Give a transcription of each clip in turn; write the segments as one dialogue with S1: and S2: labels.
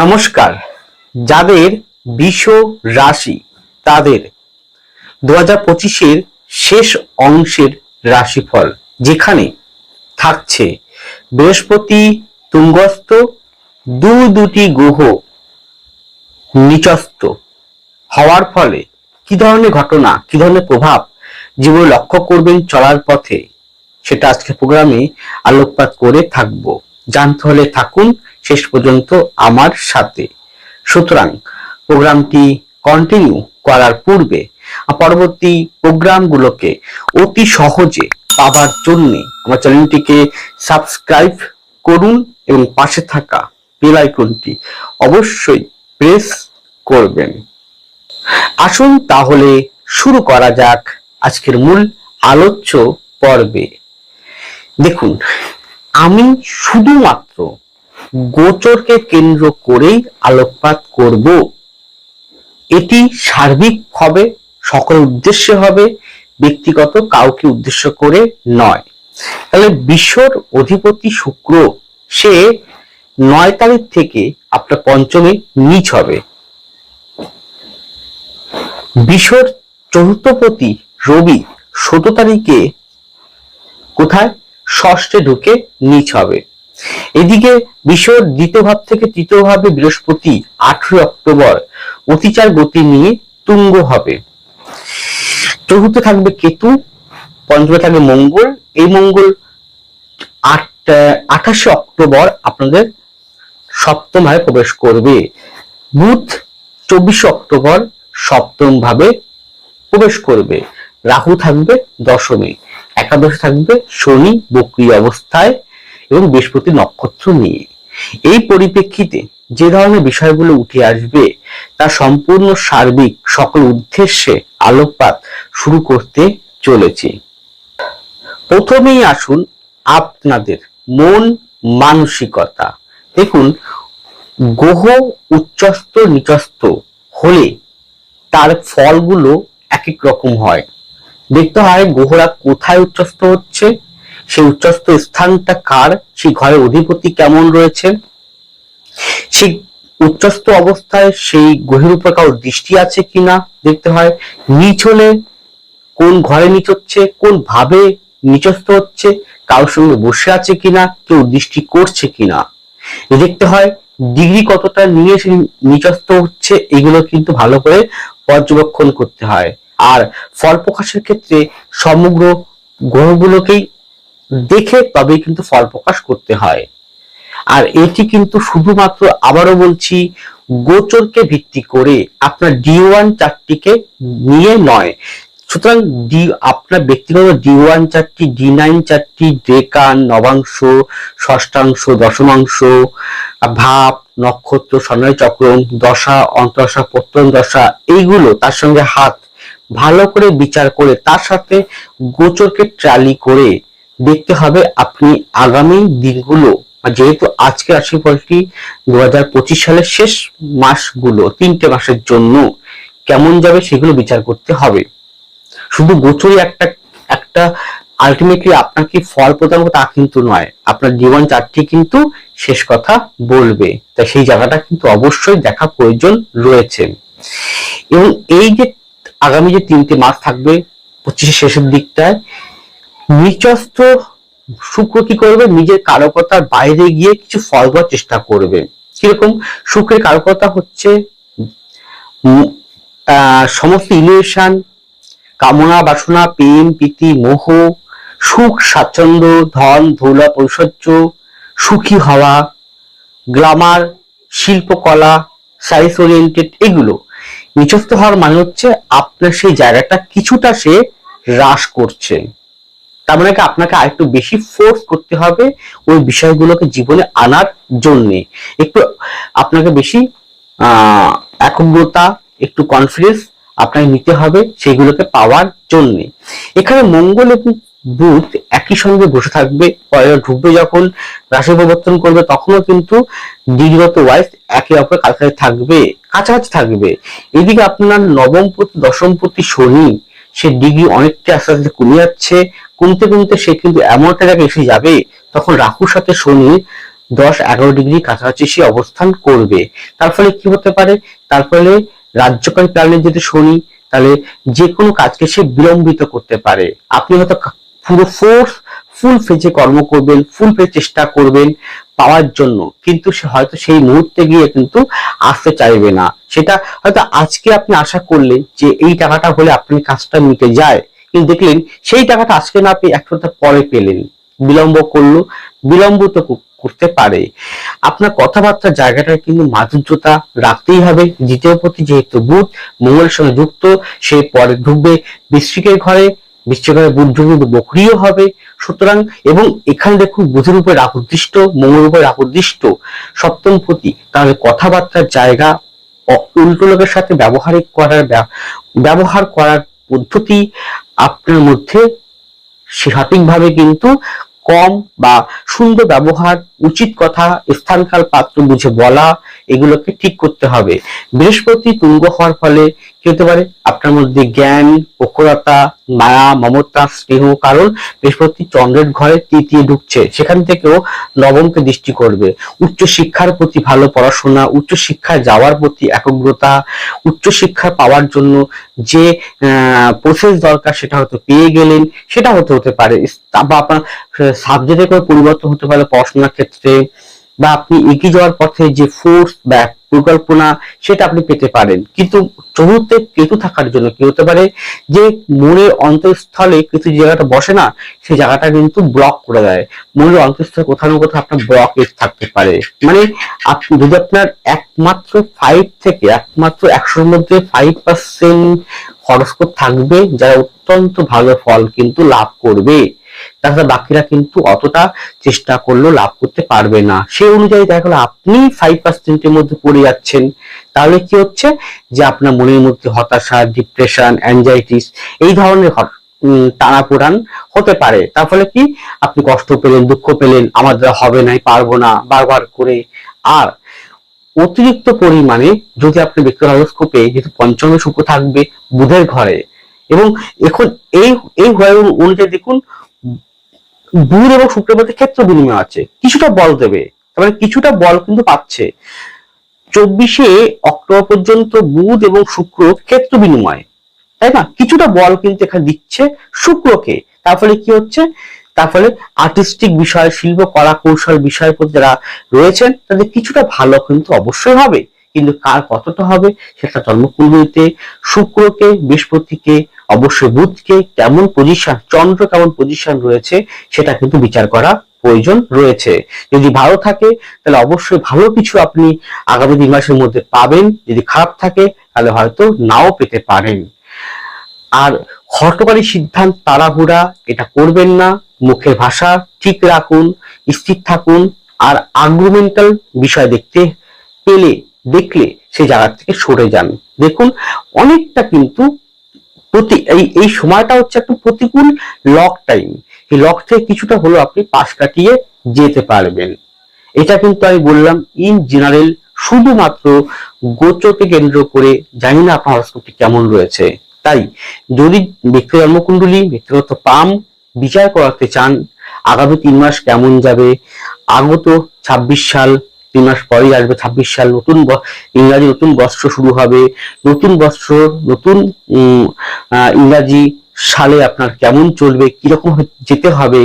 S1: নমস্কার। যাদের বিষ রাশি, তাদের দু হাজার শেষ অংশের রাশিফল যেখানে থাকছে বৃহস্পতি, তুঙ্গস্থ, দু দুটি গ্রহ নিচস্ত হওয়ার ফলে কি ধরনের ঘটনা, কি ধরনের প্রভাব জীবনে লক্ষ্য করবেন চলার পথে, সেটা আজকে প্রোগ্রামে আলোকপাত করে থাকব। জানতে হলে থাকুন শেষ পর্যন্ত আমার সাথে। সুতরাং প্রোগ্রামটি কন্টিনিউ করার পূর্বে পরবর্তী প্রোগ্রামগুলোকে অতি সহজে পাওয়ার জন্য আমার চ্যানেলটিকে সাবস্ক্রাইব করুন এবং পাশে থাকা বেল আইকনটি অবশ্যই প্রেস করবেন। আসুন তাহলে শুরু করা যাক আজকের মূল আলোচ্য পর্বে। দেখুন, আমি শুধুমাত্র গোচরকে কেন্দ্র করেই আলোকপাত করব। এটি সার্বিক হবে, সকল উদ্দেশ্যে হবে, ব্যক্তিগত কাউকে উদ্দেশ্য করে নয়। তাহলে বিশ্বর অধিপতি শুক্র, সে নয় তারিখ থেকে আপনার পঞ্চমে নিচ হবে। বিশ্বর চতুর্থপতি রবি ষোলো তারিখে কোথায়? ষষ্ঠে ঢুকে নিচ হবে। এদিকে বিশ্বর দ্বিতীয় ভাব থেকে তৃতীয় ভাবে বৃহস্পতি আঠেরোই অক্টোবর অতিচার গতি নিয়ে তুঙ্গ হবে। চতুর্থে থাকবে কেতু, পঞ্চমে থাকবে মঙ্গল। এই মঙ্গল আট আঠাশে অক্টোবর আপনাদের সপ্তম ভাবে প্রবেশ করবে। বুধ চব্বিশে অক্টোবর সপ্তম ভাবে প্রবেশ করবে। রাহু থাকবে দশমে, একাদশে থাকবে শনি বক্রী অবস্থায়। এবং বৃহস্পতি নক্ষত্র নিয়ে। এই পরিপ্রেক্ষিতে যে ধরনের বিষয়গুলো উঠে আসবে, তা সম্পূর্ণ সার্বিক সকল উদ্দেশ্যে আলোকপাত শুরু করতে চলেছি। প্রথমেই আসুন আপনাদের মন মানসিকতা। দেখুন, গ্রহ উচ্চস্ত নিচস্ত হলে তার ফলগুলো এক এক রকম হয়। দেখতে হয় গ্রহরা কোথায় উচ্চস্ত হচ্ছে সেই উচ্চস্ত স্থানটা কার? সেই ঘরের অধিপতি কেমন রয়েছে সেই উচ্চস্ত অবস্থায় সেই গ্রহের উপর কারোর দৃষ্টি আছে কিনা দেখতে হয়? নিচ হলে কোন ঘরে নিচ হচ্ছে? কোন ভাবে নিচস্থ হচ্ছে? কারোর সঙ্গে বসে আছে কিনা? কেউ দৃষ্টি করছে কিনা? দেখতে হয় ডিগ্রি কতটা নিয়ে সে নিচস্থ হচ্ছে? এগুলো কিন্তু ভালো করে পর্যবেক্ষণ করতে হয়। আর ফল প্রকাশের ক্ষেত্রে সমগ্র গ্রহগুলোকেই দেখে তবেই কিন্তু ফল প্রকাশ করতে হয়। আর এটি কিন্তু শুধুমাত্র আবারও বলছি, গোচরকে ভিত্তি করে আপনার ডি ওয়ান চারটিকে নিয়ে নয়। সুতরাং ডি আপনার ব্যক্তিগত ডি ওয়ান চারটি ডি নাইন চারটি ডেকান নবাংশ ষষ্ঠাংশ দশমাংশ, ভাব, নক্ষত্র স্বর্ণয় চক্রম দশা অন্তরসা প্রত্যন দশা, এইগুলো তার সঙ্গে হাত ভালো করে বিচার করে তার সাথে গোচরকে ট্রালি করে দেখতে হবে আপনি আগামী দিনগুলো যেহেতু আজকে রাশিফলটি দু হাজার পঁচিশ সালের শেষ মাসগুলো, তিনটে মাসের জন্য কেমন যাবে সেগুলো বিচার করতে হবে। শুধু গোচরই একটা একটা আলটিমেটলি আপনাকে ফল প্রদান তা কিন্তু নয়। আপনার জীবন চারটি কিন্তু শেষ কথা বলবে। তাই সেই জায়গাটা কিন্তু অবশ্যই দেখা প্রয়োজন রয়েছে। এবং এই যে আগামী যে তিনটে মাস থাকবে, পঁচিশের শেষের দিকটায় নিচস্থ শুক্র কি করবে? নিজের কারকতার বাইরে গিয়ে কিছু ফল চেষ্টা করবে। কীরকম? শুক্রের কারকতা হচ্ছে সমস্ত ইলিউশন কামনা, বাসনা, প্রেম, প্রীতি, মোহ, সুখ, স্বাচ্ছন্দ্য, ধন দৌলত ঐশ্বর্য সুখী হওয়া, গ্লামার, শিল্পকলা সাইন্স ওরিয়েন্টেড, এগুলো। নিচস্থ হওয়ার মানে হচ্ছে আপনার সেই জায়গাটা কিছুটা সে হ্রাস করছে। তার মানে আপনাকে আরেকটু বেশি ফোর্স করতে হবে ওই বিষয়গুলোকে জীবনে আনার জন্যে। একটু আপনাকে বেশি একগ্রতা, একটু কনফিডেন্স আপনাকে নিতে হবে সেগুলোকে পাওয়ার জন্য। এখানে মঙ্গল এবং বুধ একই সঙ্গে বসে থাকবে ঢুকবে যখন, রাশি পরিবর্তন করবে তখনও কিন্তু ডিগ্রিগত ওয়াইজ একে অপরের কাছাকাছি থাকবে কাছাকাছি থাকবে। এদিকে আপনার নবম প্রতি দশম প্রতি শনি সে ডিগ্রি অনেকটা আস্তে আস্তে কমে যাচ্ছে। কমতে কমতে সে কিন্তু এমন একটা জায়গায় এসে যাবে, তখন রাহুর সাথে শনি দশ এগারো ডিগ্রি কাছাকাছি সে অবস্থান করবে। তার ফলে কি হতে পারে? তার ফলে রাজ্যকারী প্ল্যানে যদি শনি, তাহলে যে কোনো কাজকে সে বিলম্বিত করতে পারে। আপনি হয়তো পুরো ফোর্স ফুল ফেজে কর্ম করবেন ফুল ফেজ চেষ্টা করবেন পাওয়ার জন্য। কিন্তু সে হয়তো সেই মুহূর্তে গিয়ে কিন্তু আসতে চাইবে না। সেটা হয়তো আজকে আপনি আশা করলেন যে এই টাকাটা হলে আপনার কাজটা মিটে যায়। কিন্তু দেখলেন সেই টাকাটা আজকে না পেয়ে এক সপ্তাহ পরে পেলেন। বিলম্ব করল, বিলম্ব তো করতে পারে। আপনার কথাবার্তা জায়গাটা কিন্তু মাধুর্যতা রাখতেই হবে। দ্বিতীয় প্রতি যেহেতু বুধ, মঙ্গলের সঙ্গে যুক্ত, সে পরে ঢুকবে বৃশ্চিকের ঘরে। বৃশ্চিকের ঘরে বুধ ঢুকবে বকরিও হবে। সুতরাং এবং এখানে দেখুন বুধের উপরে রাহু দৃষ্ট, মঙ্গলের উপরে দৃষ্ট, সপ্তম প্রতি তাহলে কথাবার্তার জায়গা উল্টো লোকের সাথে ব্যবহারিক করার ব্য- ব্যবহার করার পদ্ধতি আপনার মধ্যে সঠিকভাবে কিন্তু কম বা সুন্দর ব্যবহার উচিত কথা, স্থানকাল পাত্র বুঝে বলা, এগুলোকে ঠিক করতে হবে। বৃহস্পতি তুঙ্গ হওয়ার ফলে কি হতে পারে? আপনার মধ্যে জ্ঞান, প্রখরতা, মায়া, মমতা স্নেহ, কারণ বৃহস্পতি চন্দ্রের ঘরে তৃতীয় ঢুকছে। সেখান থেকেও নবমকে দৃষ্টি করবে। উচ্চ শিক্ষার প্রতি ভালো পড়াশোনা উচ্চ শিক্ষায় যাওয়ার প্রতি একগ্রতা উচ্চ শিক্ষা পাওয়ার জন্য যে প্রসেস দরকার সেটা হয়তো পেয়ে গেলেন, সেটা হতে হতে পারে। বা আপনার সাবজেক্টে করে পরিবর্তন হতে পারে পড়াশোনার ক্ষেত্রে। বা আপনি এগিয়ে যাওয়ার পথে যে ফোর্স বা পরিকল্পনা সেটা আপনি পেতে পারেন। কিন্তু চতুর্থে কেতু থাকার জন্য কি হতে পারে? যে মনের অন্তঃস্থলে কিছু জায়গাটা বসে না, সেই জায়গাটা কিন্তু ব্লক করে দেয়। মনের অন্তঃস্থলে কোথাও না কোথাও আপনার ব্লকেজ থাকতে পারে। মানে আপনি যদি আপনার একমাত্র ফাইভ থেকে একমাত্র একশোর মধ্যে ফাইভ পার্সেন্ট হরস্কোপ থাকবে, যারা অত্যন্ত ভালো ফল কিন্তু লাভ করবে। তাছাড়া বাকিরা কিন্তু অতটা চেষ্টা করলেও লাভ করতে পারবে না। সেই অনুযায়ী দেখা গেলো আপনি ফাইভ পার্সেন্টের মধ্যে পড়ে যাচ্ছেন। তাহলে কি হচ্ছে? যে আপনার মনের মধ্যে হতাশা ডিপ্রেশন অ্যাংজাইটিস এই ধরনের উম, টানাপোড়ান হতে পারে। তার ফলে কি? আপনি কষ্ট পেলেন দুঃখ পেলেন আমার দ্বারা হবে নাই পারব না বারবার করে। আর অতিরিক্ত পরিমাণে যদি আপনি ব্যক্তিগত হরস্কোপে যেহেতু পঞ্চমে শুক্র থাকবে বুধের ঘরে এবং এখন এই এই অনুযায়ী দেখুন বুধ এবং শুক্রের মধ্যে ক্ষেত্র বিনিময় আছে। কিছুটা বল দেবে তারপরে কিছুটা বল কিন্তু পাচ্ছে। চব্বিশে অক্টোবর পর্যন্ত বুধ এবং শুক্র ক্ষেত্র বিনিময়, তাই না? কিছুটা বল কিন্তু এখানে দিচ্ছে শুক্রকে। তার ফলে কি হচ্ছে? তার ফলে আর্টিস্টিক বিষয়, শিল্প কলা কৌশল বিষয়ের প্রতি যারা রয়েছেন, তাদের কিছুটা ভালো কিন্তু অবশ্যই হবে। কিন্তু কার কতটা হবে সেটা জন্মকুণ্ডলিতে, শুক্রকে, বৃহস্পতিকে, অবশ্যই বুধকে কেমন পজিশন চন্দ্র কেমন পজিশন রয়েছে সেটা কিন্তু বিচার করা প্রয়োজন রয়েছে। যদি ভালো থাকে, তাহলে অবশ্যই ভালো কিছু আপনি আগামী তিন মাসের মধ্যে পাবেন। যদি খারাপ থাকে, তাহলে হয়তো নাও পেতে পারেন। আর হটকারী সিদ্ধান্ত তাড়াহুড়া, এটা করবেন না। মুখের ভাষা ঠিক রাখুন, স্থির থাকুন, আর আর্গুমেন্টাল বিষয় দেখতে পেলে দেখলে সেই জায়গা থেকে সরে যান। দেখুন, অনেকটা কিন্তু প্রতি, এই এই সময়টা হচ্ছে একটা প্রতিকূল লক টাইম এই লক থেকে কিছুটা হলেও আপনি পাশ কাটিয়ে যেতে পারবেন। এটা কিন্তু আমি বললাম ইন জেনারেল শুধুমাত্র গোচরকে কেন্দ্র করে জানি না আপনার হরস্কোপটি কেমন রয়েছে। তাই যদি ব্যক্তি জন্মকুণ্ডলী, ব্যক্তিগত পাম বিচার করাতে চান, আগামী তিন মাস কেমন যাবে, আগত ছাব্বিশ সাল তিন মাস পরেই আসবে, ছাব্বিশ সাল নতুন ইংরাজি নতুন বস্ত্র শুরু হবে। নতুন বস্ত্র, নতুন ইংরাজি সালে আপনার কেমন চলবে, কীরকম যেতে হবে,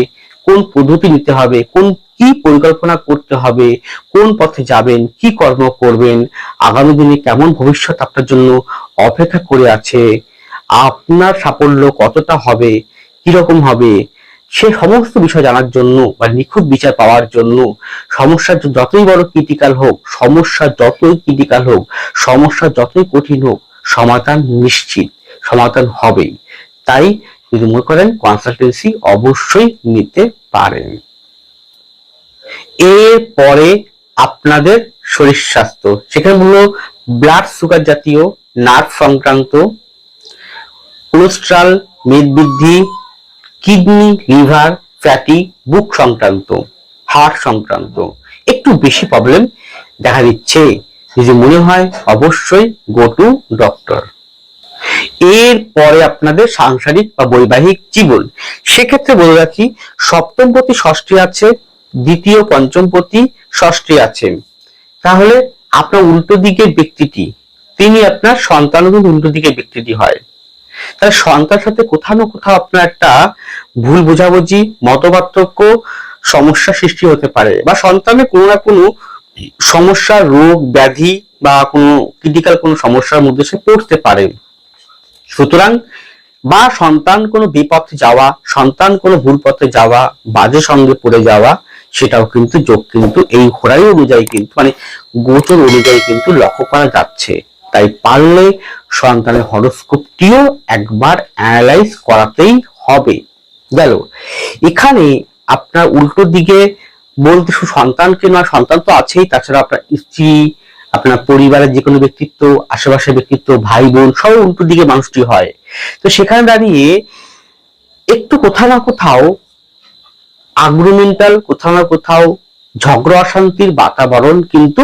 S1: কোন পদ্ধতি নিতে হবে, কোন কি পরিকল্পনা করতে হবে, কোন পথে যাবেন, কি কর্ম করবেন, আগামী দিনে কেমন ভবিষ্যৎ আপনার জন্য অপেক্ষা করে আছে, আপনার সাফল্য কতটা হবে, কীরকম হবে সে সমস্ত বিষয় জানার জন্য বা নিখুঁত বিচার পাওয়ার জন্য সমস্যা যতই বড় ক্রিটিক্যাল হোক, সমস্যা যতই ক্রিটিক্যাল হোক, সমস্যা যতই কঠিন হোক, সমাধান নিশ্চিত, সমাধান হবেই। তাই যদি মনে করেন কনসালটেন্সি অবশ্যই নিতে পারেন। এরপরে আপনাদের শরীর স্বাস্থ্য। সেখানে হলো ব্লাড সুগার জাতীয় নার্ভ সংক্রান্ত কোলেস্ট্রল মেদবৃদ্ধি কিডনি, লিভার, ফ্যাটি, বুক সংক্রান্ত, হার্ট সংক্রান্ত। একটু বেশি প্রবলেম দেখা দিচ্ছে। যদি মনে হয়, অবশ্যই গো টু ডক্টর এর পরে আপনাদের সাংসারিক বা বৈবাহিক জীবন। সেক্ষেত্রে বলে রাখি সপ্তমপতি ষষ্ঠী আছে, দ্বিতীয় পঞ্চমপতি ষষ্ঠী আছে। তাহলে আপনার উল্টো দিকের ব্যক্তিটি, তিনি আপনার সন্তান কিন্তু উল্টো দিকের ব্যক্তিটি হয়। তাহলে সন্তানের সাথে কোথাও না কোথাও আপনার একটা ভুল বোঝাবুঝি, মতপার্থক্য, সমস্যা সৃষ্টি হতে পারে। বা সন্তানের কোনো না কোনো সমস্যা, রোগ, ব্যাধি বা কোনো ক্রিটিক্যাল কোনো সমস্যার মধ্যে সে পড়তে পারে। সুতরাং বা সন্তান কোনো বিপথে যাওয়া, সন্তান কোনো ভুল পথে যাওয়া, বাজে সঙ্গে পড়ে যাওয়া, সেটাও কিন্তু যোগ কিন্তু এই ঘোড়াই অনুযায়ী কিন্তু মানে গোচর অনুযায়ী কিন্তু লক্ষ্য করা যাচ্ছে। তাই পারলে সন্তানের হরস্কোপটিও একবার অ্যানালাইজ করাতেই হবে। গেল। এখানে আপনার উল্টো দিকে বলতে শুধু সন্তানকে নয়, সন্তান তো আছেই, তাছাড়া আপনার স্ত্রী, আপনার পরিবারের যে কোনো ব্যক্তিত্ব, আশেপাশের ব্যক্তিত্ব ভাই বোন সব উল্টো দিকে মানুষটি হয়। তো সেখানে দাঁড়িয়ে একটু কোথাও না কোথাও আগ্রোমেন্টাল কোথাও না কোথাও ঝগড়া, অশান্তির বাতাবরণ কিন্তু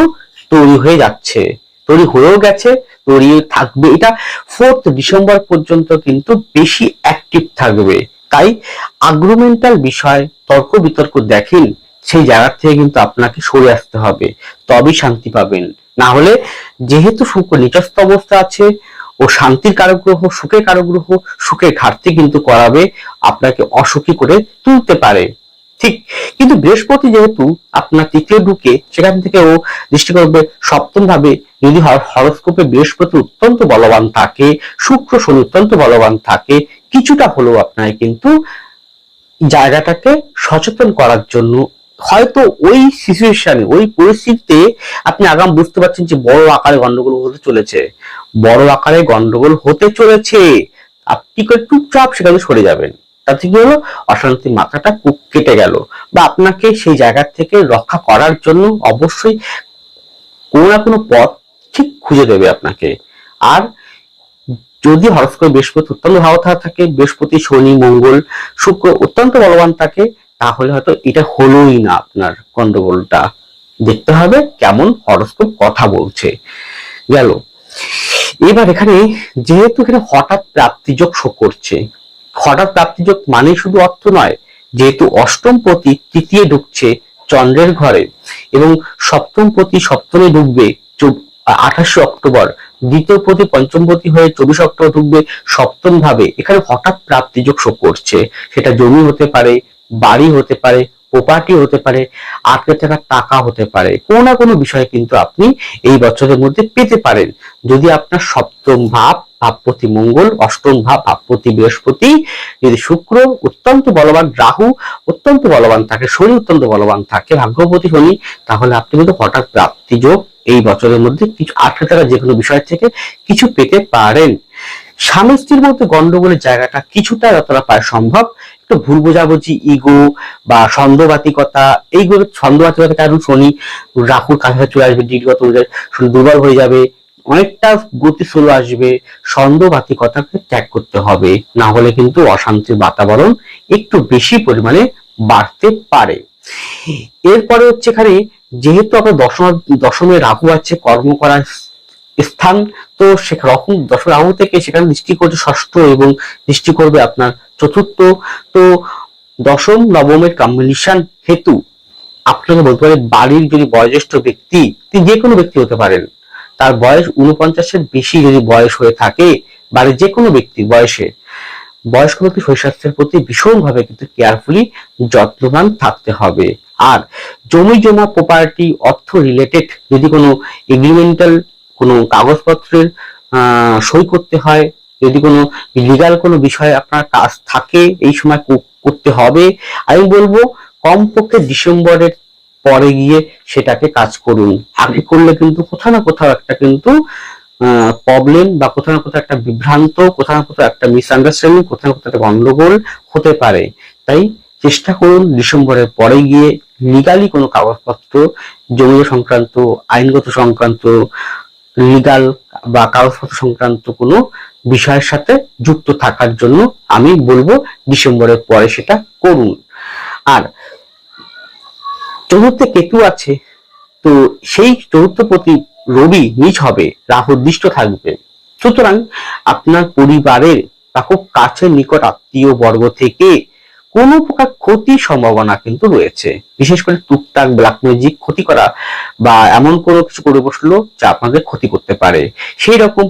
S1: তৈরি হয়ে যাচ্ছে। তৈরি হয়েও গেছে তৈরি থাকবে। এটা ফোর্থ ডিসেম্বর পর্যন্ত কিন্তু বেশি অ্যাক্টিভ থাকবে। তাই আগ্রোমেন্টাল বিষয়, তর্ক বিতর্ক দেখেন, সেই জায়গা থেকে কিন্তু আপনাকে সরে আসতে হবে। তবেই শান্তি পাবেন। না হলে যেহেতু শুক্র নিচস্থ অবস্থা আছে, ও শান্তির কারক গ্রহ সুখের কারক গ্রহ সুখের ঘাটতি কিন্তু করাবে, আপনাকে অসুখী করে তুলতে পারে। ঠিক। কিন্তু বৃহস্পতি যেহেতু আপনার তৃতীয় ঢুকে, সেখান থেকে ও দৃষ্টি করবে সপ্তম ভাবে যদি হরস্কোপে বৃহস্পতি অত্যন্ত বলবান থাকে, শুক্র শনি অত্যন্ত বলবান থাকে, কিছুটা হলেও আপনার কিন্তু জায়গাটাকে সচেতন করার জন্য হয়তো ওই সিচুয়েশনে ওই পরিস্থিতিতে আপনি আগাম বুঝতে পারছেন যে বড় আকারে গন্ডগোল হতে চলেছে। বড় আকারে গন্ডগোল হতে চলেছে। আপনি চুপচাপ সেখানে সরে যাবেন? তাতে কি হলো? অশান্তি মাথাটা কেটে গেল। বা আপনাকে সেই জায়গা থেকে রক্ষা করার জন্য অবশ্যই কোনো না কোনো পথ ঠিক খুঁজে দেবে আপনাকে। আর যদি হরস্কোপে বৃহস্পতি অত্যন্ত ভালো থাকে, বৃহস্পতি, শনি, মঙ্গল, শুক্র অত্যন্ত বলবান থাকে, তাহলে হয়তো এটা হলোই না আপনার গন্ডগোলটা। দেখতে হবে কেমন হরস্কোপ কথা বলছে। গেল। এবার এখানে যেহেতু এখানে হঠাৎ প্রাপ্তিযোগ শো করছে হঠাৎ প্রাপ্তিযোগ মানে শুধু অর্থ নয়, যেহেতু অষ্টম প্রতি তৃতীয় ঢুকছে চন্দ্রের ঘরে এবং সপ্তম প্রতি সপ্তমে ঢুকবে আঠাশে অক্টোবর, দ্বিতীয় প্রতি পঞ্চম পতি হয়ে চব্বিশ অক্টোবর ঢুকবে সপ্তম ভাবে এখানে হঠাৎ প্রাপ্তিযোগ শো করছে। সেটা জমি হতে পারে, বাড়ি হতে পারে প্রপার্টি হতে পারে, আটকে থাকা টাকা হতে পারে। কোনো না কোনো বিষয় কিন্তু আপনি এই বছরের মধ্যে পেতে পারেন। যদি আপনার সপ্তম ভাব ভাবপতি মঙ্গল, অষ্টম ভাব ভাবপতি বৃহস্পতি। যদি শুক্র অত্যন্ত বলবান রাহু, অত্যন্ত বলবান থাকে, শনি অত্যন্ত বলবান থাকে, ভাগ্যপতি শনি, তাহলে আপনি কিন্তু হঠাৎ প্রাপ্তি যোগ এই বছরের মধ্যে কিছু আটকে থাকা যে কোনো বিষয় থেকে কিছু পেতে পারেন। স্বামী স্ত্রীর মধ্যে গন্ডগোলের জায়গাটা কিছুটা যতটা পায় সম্ভব। একটু ভুল বোঝাবুঝি, ইগো বা সন্দেহবাতিকতা এইগুলো সন্দেহবাতিকতা কারণ শনি রাহুর কাছে চলে আসবে ডিগ্রিগত অনুযায়ী দুর্বল হয়ে যাবে অনেকটা গতি স্লো আসবে সন্দেহবাতিকতাকে ত্যাগ করতে হবে, না হলে কিন্তু অশান্তির বাতাবরণ একটু বেশি পরিমাণে বাড়তে পারে। এরপরে হচ্ছে এখানে যেহেতু আপনার দশম, দশমে রাহু আছে, কর্ম করার স্থান, তো সে রকম দশম রাহু থেকে সেখানে দৃষ্টি করছে ষষ্ঠ এবং দৃষ্টি করবে আপনার চতুর্থ। তো দশম, নবমের কম্বিনেশন হেতু, আপনাকে বলতে পারে বাড়ির যদি বয়োজ্যেষ্ঠ ব্যক্তি, তিনি যে কোনো ব্যক্তি হতে পারেন। তার বয়স উনপঞ্চাশের বেশি যদি বয়স হয়ে থাকে বাড়ির যে কোনো ব্যক্তি বয়সে, বয়স্ক ব্যক্তি শরীর স্বাস্থ্যের প্রতি ভীষণভাবে কিন্তু কেয়ারফুলি যত্নবান থাকতে হবে। আর জমি জমা প্রপার্টি অর্থ রিলেটেড যদি কোনো এগ্রিমেন্টাল কোনো কাগজপত্রের সই করতে হয়, যদি কোনো লিগাল কোনো বিষয়ে আপনার কাজ থাকে, এই সময় করতে হবে। আমি বলব কমপক্ষে ডিসেম্বরের পরে গিয়ে সেটাকে কাজ করুন। আগে করলে কিন্তু কোথাও না কোথাও একটা কিন্তু প্রবলেম বা কোথাও না কোথাও একটা বিভ্রান্ত, কোথাও না কোথাও একটা মিসআন্ডারস্ট্যান্ডিং কোথাও না কোথাও একটা গন্ডগোল হতে পারে। তাই চেষ্টা করুন ডিসেম্বরের পরে গিয়ে লিগালি কোনো কাগজপত্র জমি সংক্রান্ত, আইনগত সংক্রান্ত লিগাল বা কাগজপত্র সংক্রান্ত কোনো বিষয়ের সাথে যুক্ত থাকার জন্য আমি বলব ডিসেম্বরের পরে সেটা করুন। আর চতুর্থে কেতু আছে, তো সেই চতুর্থ প্রতি রবি নিচ হবে, রাহু দৃষ্ট থাকবে। সুতরাং আপনার পরিবারের বা খুব কাছের নিকট আত্মীয় বর্গ থেকে কোনো প্রকার ক্ষতির সম্ভাবনা কিন্তু রয়েছে। বিশেষ করে টুকটাক ব্ল্যাক ম্যাজিক ক্ষতি করা বা এমন কোনো কিছু করে বসল যা আপনাদের ক্ষতি করতে পারে। সেই রকম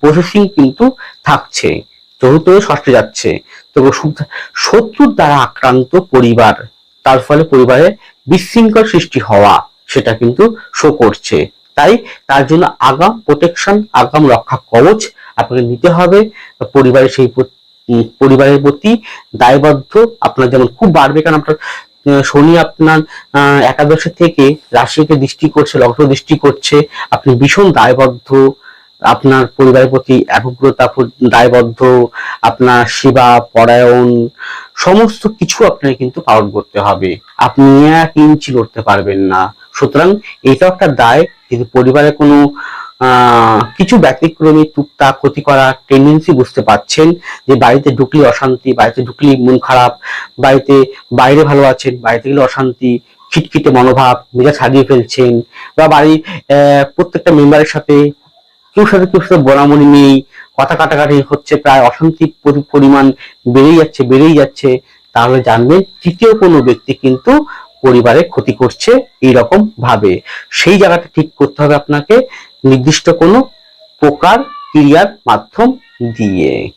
S1: প্রসেসিং কিন্তু থাকছে, চতুর্থ ষষ্ঠে যাচ্ছে। তো শত্রুর দ্বারা আক্রান্ত পরিবার, তার ফলে পরিবারে বিশৃঙ্খল সৃষ্টি হওয়া, সেটা কিন্তু শো করছে। তাই তার জন্য আগাম প্রোটেকশন আগাম রক্ষা কবচ আপনাকে নিতে হবে। পরিবারের সেই পরিবারের প্রতি দায়বদ্ধ। আপনার যেমন খুব বাড়বে, কারণ আপনার শনি আপনার একাদশে থেকে রাশিকে দৃষ্টি করছে, লগ্ন দৃষ্টি করছে। আপনি ভীষণ দায়বদ্ধ। আপনার পরিবারের প্রতি একগ্রতা দায়বদ্ধ, আপনার সেবা, পরায়ণ, সমস্ত কিছু আপনাকে কিন্তু পালন করতে হবে। আপনি এক ইঞ্চি লড়তে পারবেন না। সুতরাং এটা একটা দায় কিন্তু পরিবারে কোনো কিছু ব্যতিক্রমী টুকটাক ক্ষতি করার টেন্ডেন্সি বুঝতে পাচ্ছেন যে বাড়িতে ঢুকলে অশান্তি, বাড়িতে ঢুকলে মন খারাপ, বাড়িতে বাইরে ভালো আছেন, বাড়িতে গেলে অশান্তি, খিটখিটে মনোভাব, মেজাজ হারিয়ে ফেলছেন, বা বাড়ির প্রত্যেকটা মেম্বারের সাথে কেউ সাথে কেউ সাথে বরামরি নেই, কথা কাটাকাটি হচ্ছে প্রায় অশান্তি পরি- পরিমাণ বেড়েই যাচ্ছে বেড়েই যাচ্ছে। তাহলে জানবেন তৃতীয় কোনো ব্যক্তি কিন্তু পরিবারে ক্ষতি করছে এইরকম ভাবে। সেই জায়গাটা ঠিক করতে হবে আপনাকে নির্দিষ্ট কোনো প্রকার ক্রিয়ার মাধ্যম দিয়ে।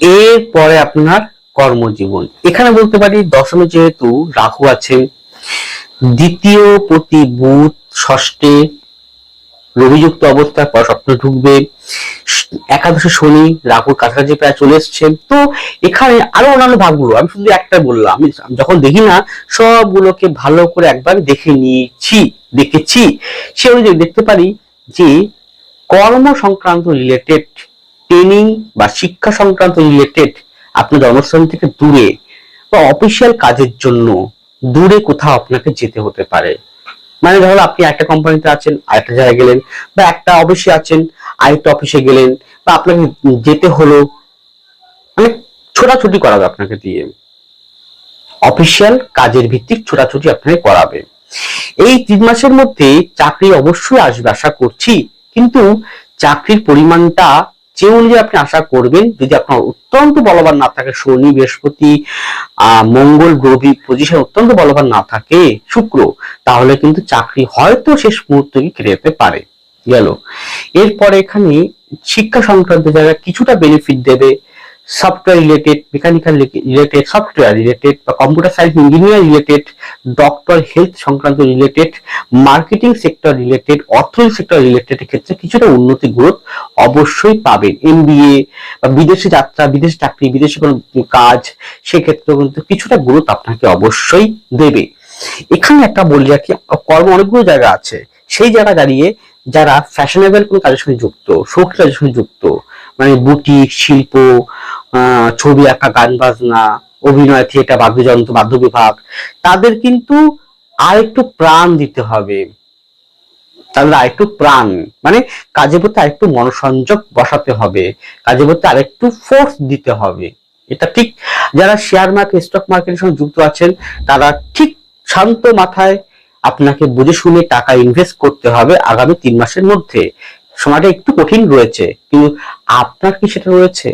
S1: এরপরে আপনার কর্মজীবন। এখানে বলতে পারি দশমে যেহেতু রাহু আছেন, দ্বিতীয় প্রতি বুধ ষষ্ঠে রবিযুক্ত অবস্থায় পর স্বপ্ন ঢুকবে। একাদশে শনি, রাহুর কাছাকাছি প্রায় চলে এসছে। তো এখানে আরও অন্যান্য ভাগগুলো, আমি শুধু একটা বললাম, আমি যখন দেখি না, সবগুলোকে ভালো করে একবার দেখে নিয়েছি, দেখেছি। সে অনুযায়ী দেখতে পারি যে কর্ম সংক্রান্ত রিলেটেড ট্রেনিং বা শিক্ষা সংক্রান্ত রিলেটেড আপনার জন্মস্থান থেকে দূরে বা অফিসিয়াল কাজের জন্য দূরে কোথাও আপনাকে যেতে হতে পারে। মানে ধরো আপনি একটা কোম্পানিতে আছেন, আরেকটা জায়গায় গেলেন, বা একটা অফিসে আছেন, আরেকটা অফিসে গেলেন, বা আপনাকে যেতে হলো মানে ছোটাছুটি করাবে আপনাকে দিয়ে। অফিসিয়াল কাজের ভিত্তিক ছোটাছুটি আপনাকে করাবে। এই তিন মাসের মধ্যে চাকরি অবশ্যই আসবে, আশা করছি। কিন্তু চাকরির পরিমাণটা যে অনুযায়ী আপনি আশা করবেন, যদি আপনার অত্যন্ত বলবান না থাকে, শনি, বৃহস্পতি মঙ্গল, রবি পজিশন অত্যন্ত বলবান না থাকে, শুক্র, তাহলে কিন্তু চাকরি হয়তো শেষ মুহূর্তে কেড়ে যেতে পারে। গেল এরপরে এখানে শিক্ষা সংক্রান্ত জায়গায় কিছুটা বেনিফিট দেবে। Software related mechanical related software related বা computer science engineer related doctor health সংক্রান্ত রিলেটেড মার্কেটিং সেক্টর রিলেটেড অর্থনীতি সেক্টর রিলেটেড ক্ষেত্রে কিছুটা উন্নতি গ্রোথ অবশ্যই পাবেন। এমবিএ বা বিদেশে যাত্রা, বিদেশে চাকরি, বিদেশে কোনো কাজ সেক্ষেত্রে কিন্তু কিছুটা গ্রোথ আপনাকে অবশ্যই দেবে। এখানে একটা বলি রাখি, কর্ম অনেকগুলো জায়গা আছে। সেই জায়গা দাঁড়িয়ে যারা ফ্যাশনেবল কোনো কাজের সঙ্গে যুক্ত, শৌখিন কাজের সঙ্গে যুক্ত মানে বুটিক শিল্প ছবি আঁকা, গান বাজনা, অভিনয়, থিয়েটার, বাদ্যযন্ত্র বাদ্য বিভাগ তাদের কিন্তু আর একটু প্রাণ দিতে হবে। তাদের আরেকটু প্রাণ মানে কাজের প্রতি আরেকটু মনোসংযোগ বসাতে হবে কাজের প্রতি আরেকটু ফোর্স দিতে হবে। এটা ঠিক, যারা শেয়ার মার্কেট স্টক মার্কেটের সঙ্গে যুক্ত আছেন, তারা ঠিক শান্ত মাথায় আপনাকে বুঝে শুনে টাকা ইনভেস্ট করতে হবে আগামী তিন মাসের মধ্যে। সময়টা একটু কঠিন রয়েছে, কিন্তু আপনার কি সেটা রয়েছে?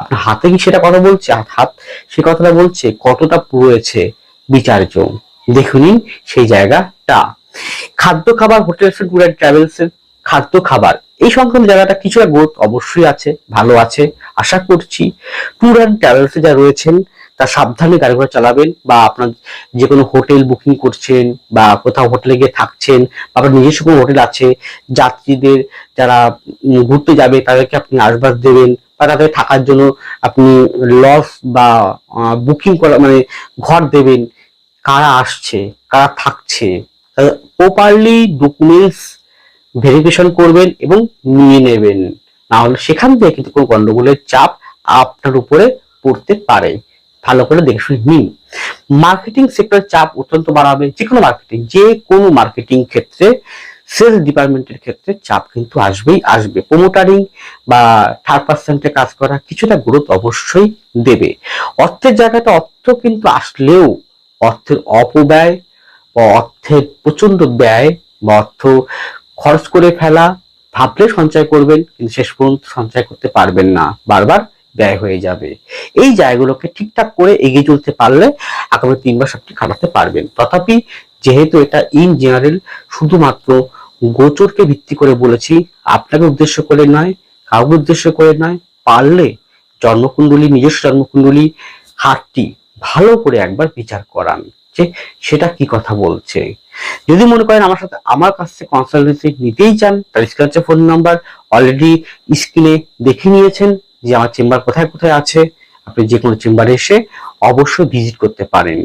S1: আপনার হাতে কি সেটা কথা বলছে? হাত- সে কথাটা বলছে, কতটা রয়েছে বিচার্য দেখুন সেই জায়গাটা। খাদ্য খাবার, হোটেল অ্যান্ড ট্রাভেলস এর খাদ্য খাবার, এই সংক্রান্ত জায়গাটা কিছুটা গ্রোথ অবশ্যই আছে, ভালো আছে, আশা করছি। ট্যুর অ্যান্ড ট্রাভেলস যা রয়েছেন, তা সাবধানে গাড়ি ঘোড়া চালাবেন বা আপনার যে কোনো হোটেল বুকিং করছেন বা কোথাও হোটেলে গিয়ে থাকছেন বা আপনার নিজস্ব কোনো হোটেল আছে, যাত্রীদের যারা ঘুরতে যাবে তাদেরকে আপনি আশবাস দেবেন বা তাদের থাকার জন্য আপনি লস বা বুকিং করা মানে ঘর দেবেন, কারা আসছে, কারা থাকছে প্রপারলি ডকুমেন্টস ভেরিফিকেশন করবেন এবং নিয়ে নেবেন। না হলে সেখান থেকে কিন্তু কোনো গন্ডগোলের চাপ আপনার উপরে পড়তে পারে। ভালো করে দেখে শুনে নিন। মার্কেটিং সেক্টর চাপ অত্যন্ত বাড়াবে। যে কোনো মার্কেটিং যে কোনো মার্কেটিং ক্ষেত্রে সেলস ডিপার্টমেন্টের ক্ষেত্রে চাপ কিন্তু আসবেই, আসবে। প্রোমোটারিং বা থার্ড পার্সেন্টে কাজ করা কিছুটা গ্রোথ অবশ্যই দেবে। অর্থের জায়গাটা অর্থ কিন্তু আসলেও অর্থের অপব্যয় বা অর্থের প্রচণ্ড ব্যয় বা অর্থ খরচ করে ফেলা ভাবলে সঞ্চয় করবেন, কিন্তু শেষ পর্যন্ত সঞ্চয় করতে পারবেন না। বারবার ব্যয় হয়ে যাবে। এই জায়গাগুলোকে ঠিকঠাক করে এগিয়ে চলতে পারলে আগামী তিন মাস আপনি খাটাতে পারবেন। তথাপি যেহেতু এটা ইন জেনারেল শুধুমাত্র গোচরকে ভিত্তি করে বলেছি, আপনাকে উদ্দেশ্য করে নয়, কাউকে উদ্দেশ্য করে নয়, পারলে জন্মকুণ্ডলী, নিজস্ব জন্মকুণ্ডলী হাতটি ভালো করে একবার বিচার করান। যে সেটা কি কথা বলছে? যদি মনে করেন আমার সাথে আমার কাছ থেকে কনসালটেন্সি নিতেই চান তার স্ক্রিনে ফোন নাম্বার অলরেডি স্ক্রিনে দেখে নিয়েছেন যে আমার চেম্বার কোথায় কোথায় আছে, আপনি যে কোনো চেম্বারে এসে অবশ্যই ভিজিট করতে পারেন।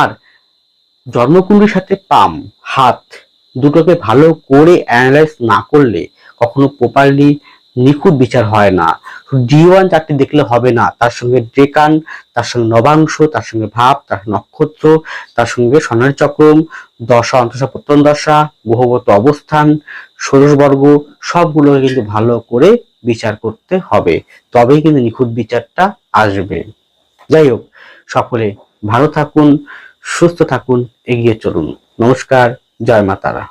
S1: আর জন্মকুণ্ডের সাথে পাম, হাত দুটোকে ভালো করে অ্যানালাইজ না করলে কখনো প্রপারলি নিখুঁত বিচার হয় না। ডি ওয়ান চারটি দেখলে হবে না। তার সঙ্গে ডেকান তার সঙ্গে নবাংশ তার সঙ্গে ভাব তার নক্ষত্র তার সঙ্গে সোনার চক্রম দশা, অন্তঃসা, প্রত্যন দশা, গ্রহগত অবস্থান, ষোড়শ বর্গ, সবগুলোকে কিন্তু ভালো করে বিচার করতে হবে। তবেই কিন্তু নিখুঁত বিচারটা আসবে। যাই হোক, সকলে ভালো থাকুন, সুস্থ থাকুন, এগিয়ে চলুন। নমস্কার। জয় মা তারা।